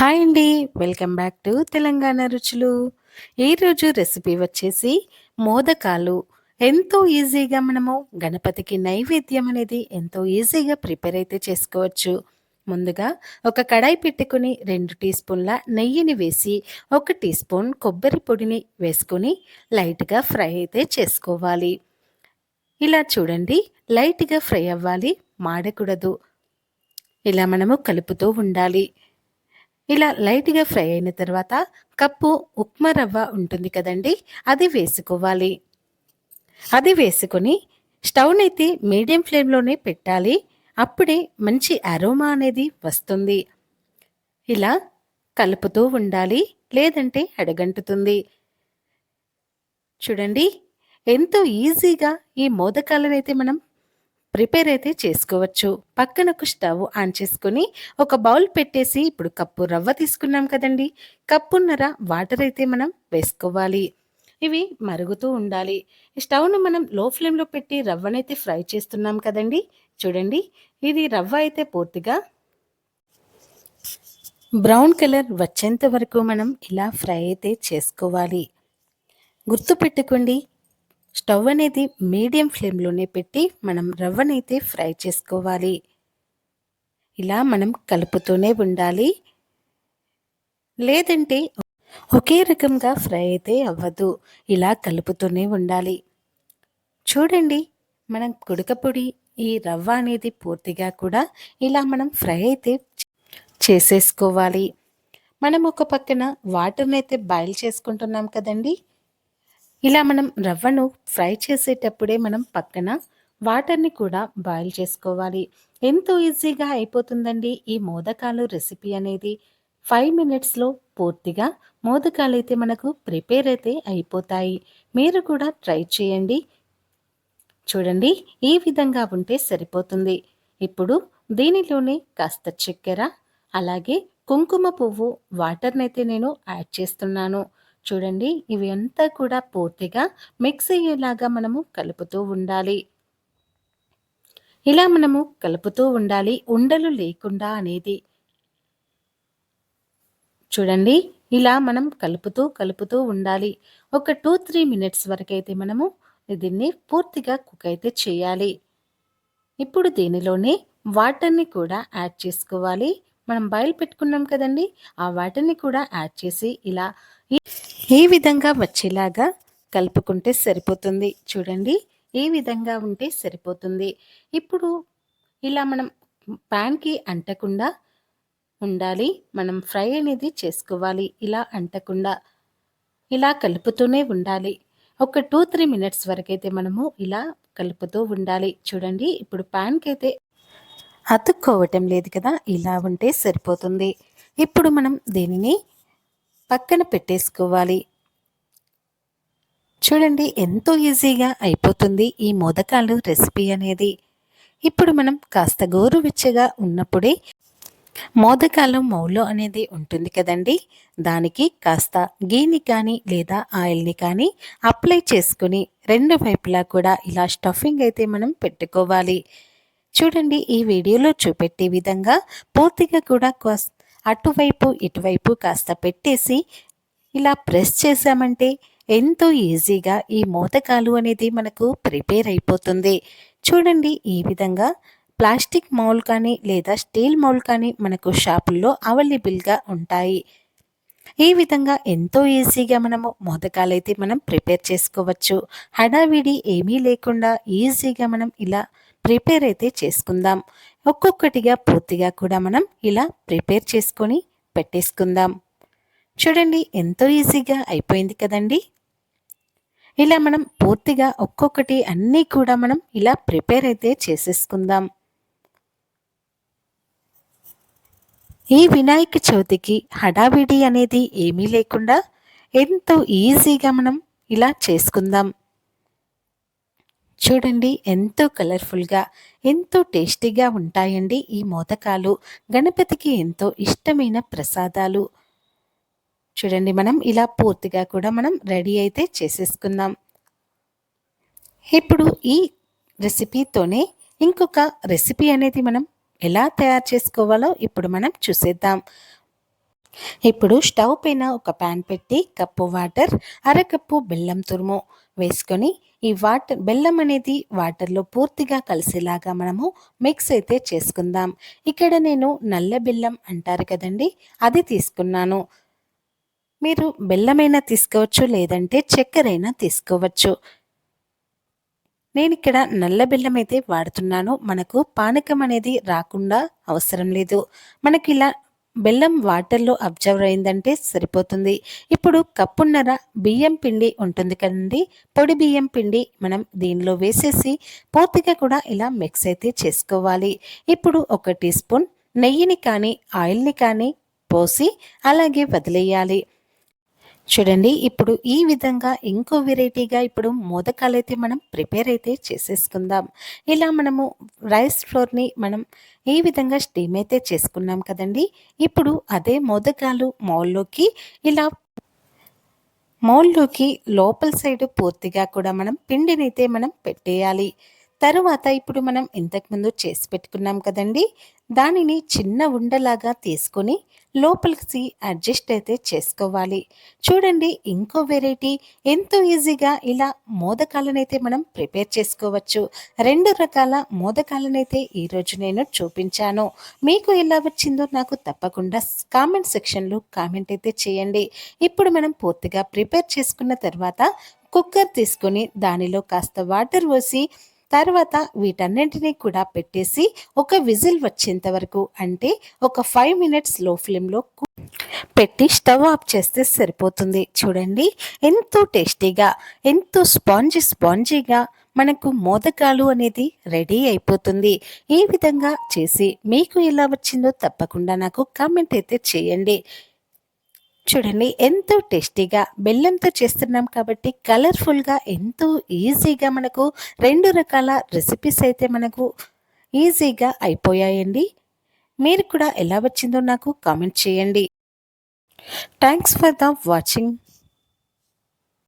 Hi అండి. Welcome back to Telangana రుచులు. ఈరోజు రెసిపీ వచ్చేసి మోదకాలు. ఎంతో ఈజీగా మనము గణపతికి నైవేద్యం అనేది ఎంతో ఈజీగా ప్రిపేర్ అయితే చేసుకోవచ్చు. ముందుగా ఒక కడాయి పెట్టుకుని రెండు టీ స్పూన్ల నెయ్యిని వేసి ఒక టీ స్పూన్ కొబ్బరి పొడిని వేసుకొని లైట్గా ఫ్రై అయితే చేసుకోవాలి. ఇలా చూడండి లైట్గా ఫ్రై అవ్వాలి. మాడకూడదు. ఇలా మనము కలుపుతూ ఉండాలి. ఇలా లైట్గా ఫ్రై అయిన తర్వాత కప్పు ఉప్మా రవ్వ ఉంటుంది కదండి అది వేసుకోవాలి. అది వేసుకొని స్టవ్ని అయితే మీడియం ఫ్లేమ్లోనే పెట్టాలి. అప్పుడే మంచి అరోమా అనేది వస్తుంది. ఇలా కలుపుతూ ఉండాలి లేదంటే అడగంటుతుంది. చూడండి ఎంతో ఈజీగా ఈ మోదకాలను అయితే మనం ప్రిపేర్ అయితే చేసుకోవచ్చు. పక్కన ఒక స్టవ్ ఆన్ చేసుకొని ఒక బౌల్ పెట్టేసి ఇప్పుడు కప్పు రవ్వ తీసుకున్నాం కదండి. కప్పున్నర వాటర్ అయితే మనం వేసుకోవాలి. ఇవి మరుగుతూ ఉండాలి. స్టవ్ను మనం లో ఫ్లేమ్లో పెట్టి రవ్వనైతే ఫ్రై చేస్తున్నాం కదండి. చూడండి. ఇది రవ్వ అయితే పూర్తిగా బ్రౌన్ కలర్ వచ్చేంత వరకు మనం ఇలా ఫ్రై అయితే చేసుకోవాలి. గుర్తుపెట్టుకోండి. స్టవ్ అనేది మీడియం ఫ్లేమ్లోనే పెట్టి మనం రవ్వనైతే ఫ్రై చేసుకోవాలి. ఇలా మనం కలుపుతూనే ఉండాలి. లేదంటే ఒకే రకంగా ఫ్రై అయితే అవ్వదు. ఇలా కలుపుతూనే ఉండాలి. చూడండి మనం కుడకపొడి ఈ రవ్వ అనేది పూర్తిగా కూడా ఇలా మనం ఫ్రై అయితే చేసేసుకోవాలి. మనం ఒక పక్కన వాటర్ని అయితే బాయిల్ చేసుకుంటున్నాం కదండీ. ఇలా మనం రవ్వను ఫ్రై చేసేటప్పుడే మనం పక్కన వాటర్ని కూడా బాయిల్ చేసుకోవాలి. ఎంతో ఈజీగా అయిపోతుందండి ఈ మోదకాలు రెసిపీ అనేది. ఫైవ్ మినిట్స్లో పూర్తిగా మోదకాలు అయితే మనకు ప్రిపేర్ అయితే అయిపోతాయి. మీరు కూడా ట్రై చేయండి. చూడండి ఈ విధంగా ఉంటే సరిపోతుంది. ఇప్పుడు దీనిలోనే కాస్త చక్కెర అలాగే కుంకుమ పువ్వు వాటర్నైతే నేను యాడ్ చేస్తున్నాను. చూడండి ఇవి అంతా కూడా పూర్తిగా మిక్స్ అయ్యేలాగా మనము కలుపుతూ ఉండాలి. ఇలా మనము కలుపుతూ ఉండాలి ఉండలు లేకుండా అనేది. చూడండి ఇలా మనం కలుపుతూ కలుపుతూ ఉండాలి. ఒక టూ త్రీ మినిట్స్ వరకు అయితే మనము దీన్ని పూర్తిగా కుక్ అయితే చేయాలి. ఇప్పుడు దీనిలోనే వాటర్ని కూడా యాడ్ చేసుకోవాలి. మనం బాయిల్ పెట్టుకున్నాం కదండి ఆ వాటర్ని కూడా యాడ్ చేసి ఇలా ఈ విధంగా వచ్చేలాగా కలుపుకుంటే సరిపోతుంది. చూడండి ఈ విధంగా ఉంటే సరిపోతుంది. ఇప్పుడు ఇలా మనం ప్యాన్కి అంటకుండా ఉండాలి. మనం ఫ్రై అనేది చేసుకోవాలి. ఇలా అంటకుండా ఇలా కలుపుతూనే ఉండాలి. ఒక టూ త్రీ మినిట్స్ వరకు అయితే మనము ఇలా కలుపుతూ ఉండాలి. చూడండి ఇప్పుడు ప్యాన్కి అయితే అతుక్కోవటం లేదు కదా ఇలా ఉంటే సరిపోతుంది. ఇప్పుడు మనం దీనిని పక్కన పెట్టేసుకోవాలి. చూడండి ఎంతో ఈజీగా అయిపోతుంది ఈ మోదకాలు రెసిపీ అనేది. ఇప్పుడు మనం కాస్త గోరువెచ్చగా ఉన్నప్పుడే మోదకాలు మౌలో అనేది ఉంటుంది కదండి. దానికి కాస్త గీని కానీ లేదా ఆయిల్ని కానీ అప్లై చేసుకుని రెండు వైపులా కూడా ఇలా స్టఫింగ్ అయితే మనం పెట్టుకోవాలి. చూడండి ఈ వీడియోలో చూపెట్టే విధంగా పూర్తిగా కూడా అటువైపు ఇటువైపు కాస్త పెట్టేసి ఇలా ప్రెస్ చేసామంటే ఎంతో ఈజీగా ఈ మోతకాలు అనేది మనకు ప్రిపేర్ అయిపోతుంది. చూడండి ఈ విధంగా ప్లాస్టిక్ మౌల్ కానీ లేదా స్టీల్ మౌల్ కానీ మనకు షాపుల్లో అవైలబుల్గా ఉంటాయి. ఈ విధంగా ఎంతో ఈజీగా మనము మోదకాలు అయితే మనం ప్రిపేర్ చేసుకోవచ్చు. హడావిడి ఏమీ లేకుండా ఈజీగా మనం ఇలా ప్రిపేర్ అయితే చేసుకుందాం. ఒక్కొక్కటిగా పూర్తిగా కూడా మనం ఇలా ప్రిపేర్ చేసుకొని పెట్టేసుకుందాం. చూడండి ఎంతో ఈజీగా అయిపోయింది కదండి? ఇలా మనం పూర్తిగా ఒక్కొక్కటి అన్నీ కూడా మనం ఇలా ప్రిపేర్ అయితే చేసేసుకుందాం. ఈ వినాయక చవితికి హడావిడి అనేది ఏమీ లేకుండా ఎంతో ఈజీగా మనం ఇలా చేసుకుందాం. చూడండి ఎంతో కలర్ఫుల్గా ఎంతో టేస్టీగా ఉంటాయండి ఈ మోదకాలు. గణపతికి ఎంతో ఇష్టమైన ప్రసాదాలు. చూడండి మనం ఇలా పూర్తిగా కూడా మనం రెడీ అయితే చేసేసుకుందాం. ఇప్పుడు ఈ రెసిపీతోనే ఇంకొక రెసిపీ అనేది మనం ఎలా తయారు చేసుకోవాలో ఇప్పుడు మనం చూసేద్దాం. ఇప్పుడు స్టవ్ పైన ఒక ప్యాన్ పెట్టి కప్పు వాటర్ అరకప్పు బెల్లం తురుము వేసుకొని ఈ వాటర్ బెల్లం అనేది వాటర్లో పూర్తిగా కలిసేలాగా మనము మిక్స్ అయితే చేసుకుందాం. ఇక్కడ నేను నల్ల బెల్లం అంటారు కదండి అది తీసుకున్నాను. మీరు బెల్లమైనా తీసుకోవచ్చు లేదంటే చక్కెరైనా తీసుకోవచ్చు. నేను ఇక్కడ నల్ల బెల్లం అయితే వాడుతున్నాను మనకు పానకం అనేది రాకుండా అవసరం లేదు. మనకి ఇలా బెల్లం వాటర్లో అబ్జర్వ్ అయిందంటే సరిపోతుంది. ఇప్పుడు కప్పున్నర బియ్యం పిండి ఉంటుంది కదండి. పొడి బియ్యం పిండి మనం దీనిలో వేసేసి పూర్తిగా కూడా ఇలా మిక్స్ అయితే చేసుకోవాలి. ఇప్పుడు ఒక టీ స్పూన్ నెయ్యిని కానీ ఆయిల్ని కానీ పోసి అలాగే వదిలేయాలి. చూడండి ఇప్పుడు ఈ విధంగా ఇంకో వెరైటీగా ఇప్పుడు మోదకాలు అయితే మనం ప్రిపేర్ అయితే చేసేసుకుందాం. ఇలా మనము రైస్ ఫ్లోర్ని మనం ఈ విధంగా స్టీమ్ అయితే చేసుకున్నాం కదండి? ఇప్పుడు అదే మోదకాలు మౌల్లోకి ఇలా మౌల్లోకి లోపల సైడ్ పూర్తిగా కూడా మనం పిండినైతే మనం పెట్టేయాలి. తరువాత ఇప్పుడు మనం ఇంతకుముందు చేసి పెట్టుకున్నాం కదండి. దానిని చిన్న ఉండలాగా తీసుకొని లోపలికి అడ్జస్ట్ అయితే చేసుకోవాలి. చూడండి ఇంకో వెరైటీ ఎంతో ఈజీగా ఇలా మోదకాలనైతే మనం ప్రిపేర్ చేసుకోవచ్చు. రెండు రకాల మోదకాలనైతే ఈరోజు నేను చూపించాను. మీకు ఎలా వచ్చిందో నాకు తప్పకుండా కామెంట్ సెక్షన్లో కామెంట్ అయితే చేయండి. ఇప్పుడు మనం పూర్తిగా ప్రిపేర్ చేసుకున్న తర్వాత కుక్కర్ తీసుకొని దానిలో కాస్త వాటర్ పోసి తర్వాత వీటన్నింటినీ కూడా పెట్టేసి ఒక విజిల్ వచ్చేంత వరకు అంటే ఒక ఫైవ్ మినిట్స్లో ఫ్లేమ్లో పెట్టి స్టవ్ ఆఫ్ చేస్తే సరిపోతుంది. చూడండి ఎంతో టేస్టీగా ఎంతో స్పాంజీ స్పాంజీగా మనకు మోదకాలు అనేది రెడీ అయిపోతుంది. ఈ విధంగా చేసి మీకు ఎలా వచ్చిందో తప్పకుండా నాకు కామెంట్ అయితే చేయండి. చూడండి ఎంతో టేస్టీగా బెల్లంతో చేస్తున్నాం కాబట్టి కలర్ఫుల్గా ఎంతో ఈజీగా మనకు రెండు రకాల రెసిపీస్ అయితే మనకు ఈజీగా అయిపోయాయండి. మీరు కూడా ఎలా వచ్చిందో నాకు కామెంట్ చేయండి. Thanks for the watching